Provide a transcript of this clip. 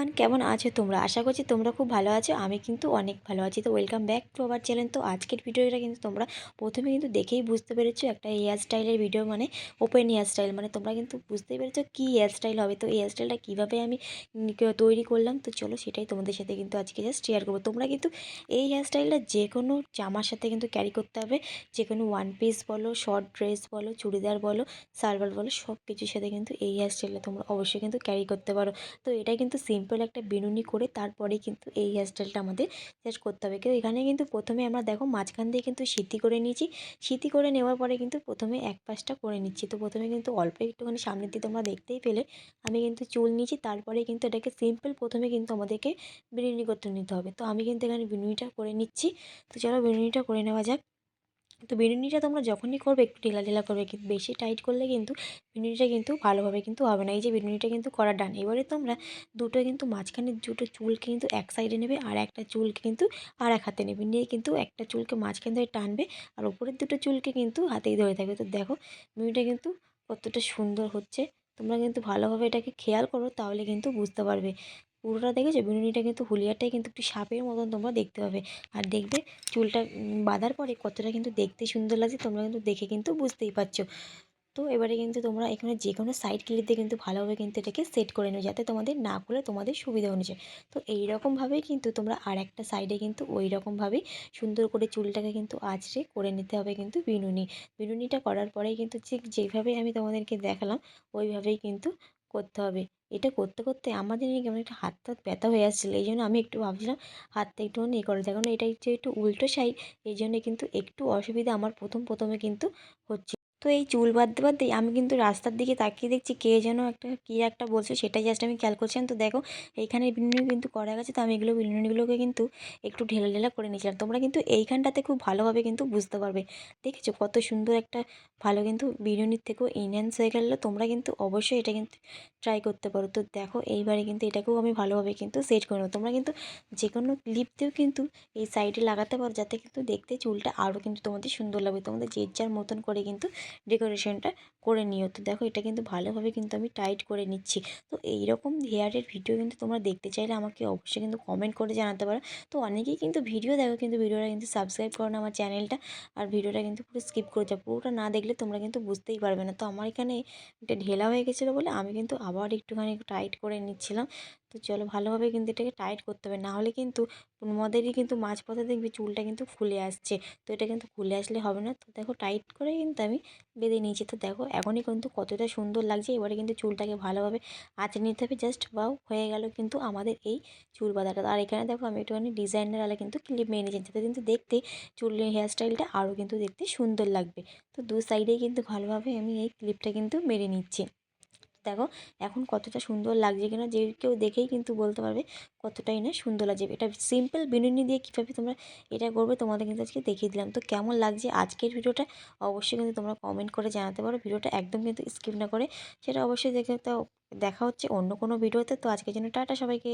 Everyone, কেমন আছো তোমরা? আশা করছি তোমরা খুব ভালো আছো, আমি কিন্তু অনেক ভালো আছি। তো ওয়েলকাম ব্যাক টু আবার চ্যানেল তো আজকের ভিডিওটা কিন্তু তোমরা প্রথমে কিন্তু দেখেই বুঝতে পেরেছ একটা হেয়ার স্টাইলের ভিডিও মানে ওপেন হেয়ার স্টাইল মানে তোমরা কিন্তু বুঝতেই পেরেছ কী হেয়ার স্টাইল হবে। তো হেয়ার স্টাইলটা কীভাবে আমি তৈরি করলাম? তো চলো সেটাই তোমাদের সাথে কিন্তু আজকে জাস্ট শেয়ার করব। তোমরা কিন্তু এই হেয়ার স্টাইলটা যে কোনো জামার সাথে কিন্তু ক্যারি করতে হবে। যে কোনো ওয়ান পিস বলো শর্ট ড্রেস বলো, চুড়িদার বলো সালভার বলো সব কিছুর সাথে কিন্তু এই হেয়ার স্টাইলটা তোমরা অবশ্যই কিন্তু ক্যারি করতে পারো। তো এটা কিন্তু সিম্পল একটা বিনুনি করে তারপরে কিন্তু এই হেয়ারস্টাইলটা আমাদের জাস্ট করতে হবে। কেউ এখানে কিন্তু প্রথমে আমরা দেখো মাঝখান দিয়ে কিন্তু সিদ্ধি করে নিয়েছি। সিদ্ধি করে নেওয়ার পরে কিন্তু প্রথমে এক পাশটা করে নিচ্ছি। তো প্রথমে কিন্তু অল্প একটুখানি সামনের দিয়ে তোমরা দেখতেই পেলে, আমি কিন্তু চুল নিয়েছি। তারপরে কিন্তু এটাকে সিম্পল প্রথমে কিন্তু আমাদেরকে বিনুনি করতে নিতে হবে। তো আমি কিন্তু এখানে বিনুনিটা করে নিচ্ছি। তো চলো বিনুনিটা করে নেওয়া যাক। তো বিনুনিটা তোমরা যখনই করবে একটু ঢিলা ঢিলা করবে, কিন্তু বেশি টাইট করলে কিন্তু বিনুনিটা কিন্তু ভালোভাবে কিন্তু হবে না। এই যে বিনুনিটা কিন্তু করা ডান এবারে তোমরা দুটো কিন্তু মাঝখানে দুটো চুলকে কিন্তু এক সাইডে নেবে আর একটা চুলকে কিন্তু আর এক হাতে নেবে। নিয়ে কিন্তু একটা চুলকে মাঝখান ধরে টানবে আর উপরের দুটো চুলকে কিন্তু হাতেই ধরে থাকবে। তো দেখো বিনুনিটা কিন্তু কতটা সুন্দর হচ্ছে। তোমরা কিন্তু ভালোভাবে এটাকে খেয়াল করো, তাহলে কিন্তু বুঝতে পারবে। পুরোটা দেখেছ? বিনুনিটা কিন্তু হুলিয়াটাই কিন্তু একটু সাপের মতন তোমরা দেখতে পাবে। আর দেখবে চুলটা বাঁধার পরে কতটা কিন্তু দেখতে সুন্দর লাগছে, তোমরা কিন্তু দেখে কিন্তু বুঝতেই পারছ। তো এবারে কিন্তু তোমরা এখানে যে কোনো সাইড ক্লিপ দিয়ে কিন্তু ভালোভাবে কিন্তু এটাকে সেট করে নেবে যাতে তোমাদের না খুলে তোমাদের সুবিধা অনুযায়ী। তো এই রকমভাবেই কিন্তু তোমরা আর একটা সাইডে কিন্তু ওই রকমভাবেই সুন্দর করে চুলটাকে কিন্তু আঁচড়ে করে নিতে হবে কিন্তু বিনুনি। বিনুনিটা করার পরেই কিন্তু ঠিক যেভাবে আমি তোমাদেরকে দেখালাম, ওইভাবেই কিন্তু করতে হবে। এটা করতে করতে আমাদের কেমন একটা হাত হাত ব্যথা হয়ে আসছিল। এই জন্য আমি একটু ভাবছিলাম হাতটা একটু এ করে কারণ এটা হচ্ছে একটু উল্টো সাইড। এই জন্য কিন্তু একটু অসুবিধা আমার প্রথম, প্রথমে কিন্তু হচ্ছে তো এই চুল বাঁধতে বাঁধতেই আমি কিন্তু রাস্তার দিকে তাকিয়ে দেখছি কে যেন একটা, কী একটা বলছে সেটাই জাস্ট আমি খেয়াল করছিলাম তো দেখো, এইখানে বিনুনি কিন্তু করা গেছে, তো আমি এগুলো বিনুনিগুলোকে কিন্তু একটু ঢেলা ঢেলা করে নিয়েছিলাম। তোমরা কিন্তু এইখানটাতে খুব ভালোভাবে কিন্তু বুঝতে পারবে। দেখেছ কত সুন্দর একটা ভালো কিন্তু বিনুনির থেকেও ইনহ্যান্স হয়ে গেলো। তোমরা কিন্তু অবশ্যই এটা কিন্তু ট্রাই করতে পারো। তো দেখো, এইবারে কিন্তু এটাকেও আমি ভালোভাবে কিন্তু সেট করে নেব। তোমরা কিন্তু যে কোনো ক্লিপ দিয়েও কিন্তু এই সাইডে লাগাতে পারো, যাতে কিন্তু দেখতে চুলটা আরও কিন্তু তোমাদের সুন্দর লাগবে। তোমাদের যে যার মতন করে কিন্তু ডেকোরেশনটা করে নিও। তো দেখো এটা কিন্তু ভালোভাবে কিন্তু আমি টাইট করে নিচ্ছি। তো এই রকম হেয়ারের ভিডিও কিন্তু তোমরা দেখতে চাইলে আমাকে অবশ্যই কিন্তু কমেন্ট করে জানাতে পারো। তো অনেকেই কিন্তু ভিডিও দেখো, কিন্তু ভিডিওটা কিন্তু সাবস্ক্রাইব করো না আমার চ্যানেলটা। আর ভিডিওটা কিন্তু পুরো স্কিপ করে যাও, পুরোটা না দেখলে তোমরা কিন্তু বুঝতেই পারবে না। তো আমার এখানে এটা ঢেলা হয়ে গেছিল বলে আমি কিন্তু আবার একটুখানি টাইট করে নিচ্ছিলাম। তো চলো ভালোভাবে কিন্তু এটাকে টাইট করতে হবে। না হলে কিন্তু তোমাদেরই কিন্তু মাঝপথে দেখবি চুলটা কিন্তু ফুলে আসছে। তো এটা কিন্তু ফুলে আসলে হবে না। তো দেখো টাইট করে কিন্তু আমি বেঁধে নিয়েছি। তো দেখো এখনই কিন্তু কতটা সুন্দর লাগছে। এবারে কিন্তু চুলটাকে ভালোভাবে আঁচড়ে নিতে হবে। জাস্ট বাউ, হয়ে গেল কিন্তু আমাদের এই চুল বাঁধাটা। আর এখানে দেখো আমি একটুখানি ডিজাইনার আলা কিন্তু ক্লিপ মেয়ে নিয়েছি। যাতে কিন্তু দেখতে চুল হেয়ারস্টাইলটা আরও কিন্তু দেখতে সুন্দর লাগবে। তো দু সাইডেই কিন্তু ভালোভাবে আমি এই ক্লিপটা কিন্তু মেরে নিচ্ছি। দেখো এখন কতটা সুন্দর লাগছে কিনা যে কেউ দেখেই কিন্তু বলতে পারবে কতটাই না সুন্দর লাগছে। এটা সিম্পল বিনুনি দিয়ে কীভাবে তোমরা এটা করবে তোমাদের কিন্তু আজকে দেখিয়ে দিলাম। তো কেমন লাগছে আজকের ভিডিওটা অবশ্যই কিন্তু তোমরা কমেন্ট করে জানাতে পারো। ভিডিওটা একদম কিন্তু স্কিপ না করে সেটা অবশ্যই দেখে তো দেখা হচ্ছে অন্য কোনো ভিডিওতে। তো আজকের জন্য টাটা সবাইকে।